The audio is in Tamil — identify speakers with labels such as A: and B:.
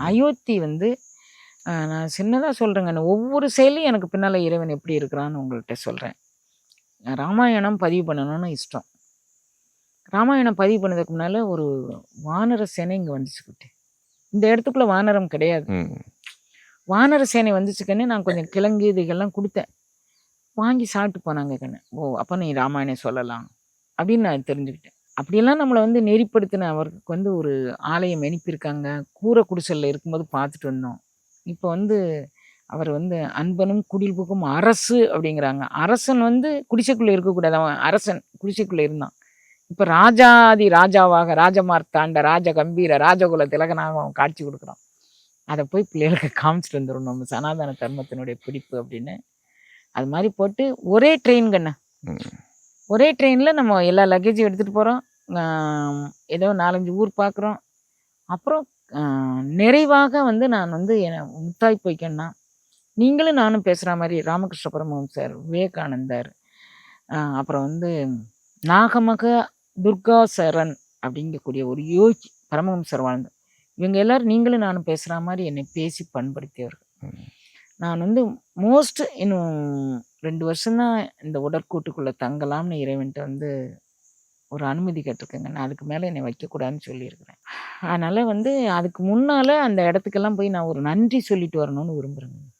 A: அயோத்தி வந்து நான் சின்னதா சொல்றேங்க. ஒவ்வொரு செயல்லயும் எனக்கு பின்னால இறைவன் எப்படி இருக்கிறான்னு உங்கள்ட்ட சொல்றேன். ராமாயணம் பதிவு பண்ணணும்னு இஷ்டம். ராமாயணம் பதிவு பண்ணதுக்கு முன்னால ஒரு வானர சேனை இங்க வந்துச்சுக்கிட்டு. இந்த இடத்துக்குள்ள வானரம் கிடையாது. வானர சேனை வந்துச்சுக்கன்னு நான் கொஞ்சம் கிழங்கு இதுகெல்லாம் குடுத்தேன். வாங்கி சாப்பிட்டு போனாங்க கண்ணு. ஓ! அப்ப நீ ராமாயணம் சொல்லலாம். அப்படின்னு நான் தெரிஞ்சுக்கிட்டேன். அப்படியெல்லாம் நம்மள வந்து நெறிப்படுத்தின அவருக்கு வந்து ஒரு ஆலயம் அனுப்பியிருக்காங்க. கூரை குடிசல்ல இருக்கும்போது பார்த்துட்டு வந்தோம். இப்ப வந்து அவர் வந்து அன்பனும் குடில் புகும் அரசு அப்படிங்கிறாங்க. அரசன் வந்து குடிசைக்குள்ள இருக்கக்கூடாது. அவன் அரசன் குடிசைக்குள்ள இருந்தான். இப்ப ராஜாதி ராஜாவாக ராஜமார்த்தாண்ட ராஜ கம்பீர ராஜகுல திலகனாக அவன் காட்சி குடுக்குறான். அத போய் பிள்ளைகளுக்கு காமிச்சுட்டு வந்துரணும். நம்ம சனாதன தர்மத்தினுடைய பிடிப்பு அப்படின்னு. அது மாரி போட்டு ஒரே ட்ரெயின் கண்ணு. ஒரே ட்ரெயின்ல நம்ம எல்லா லக்கேஜும் எடுத்துட்டு போறோம். ஏதோ 4, 5 ஊர் பார்க்குறோம். அப்புறம் நிறைவாக வந்து நான் வந்து என்னை முத்தாய் போய்க்கன்னா, நீங்களும் நானும் பேசுகிற மாதிரி ராமகிருஷ்ண பரமஹம்சர், விவேகானந்தர், அப்புறம் வந்து நாகமக துர்கா சரண் அப்படிங்கக்கூடிய ஒரு யோகி பரமஹம்சர் வாழ்ந்த இவங்க எல்லோரும் நீங்களும் நானும் பேசுகிற மாதிரி என்னை பேசி பண்படுத்தியவர்கள். நான் வந்து மோஸ்ட் இன்னும் ரெண்டு வருஷம் தான் இந்த உடற்கூட்டுக்குள்ளே தங்கலாம்னு இறைவன்ட்டு வந்து ஒரு அனுமதி கேட்டிருக்கேங்க. நான் அதுக்கு மேலே என்னை வைக்கக்கூடாதுன்னு சொல்லியிருக்கிறேன். அதனால் வந்து அதுக்கு முன்னால அந்த இடத்துக்கெல்லாம் போய் நான் ஒரு நன்றி சொல்லிட்டு வரணும்னு விரும்புகிறேங்க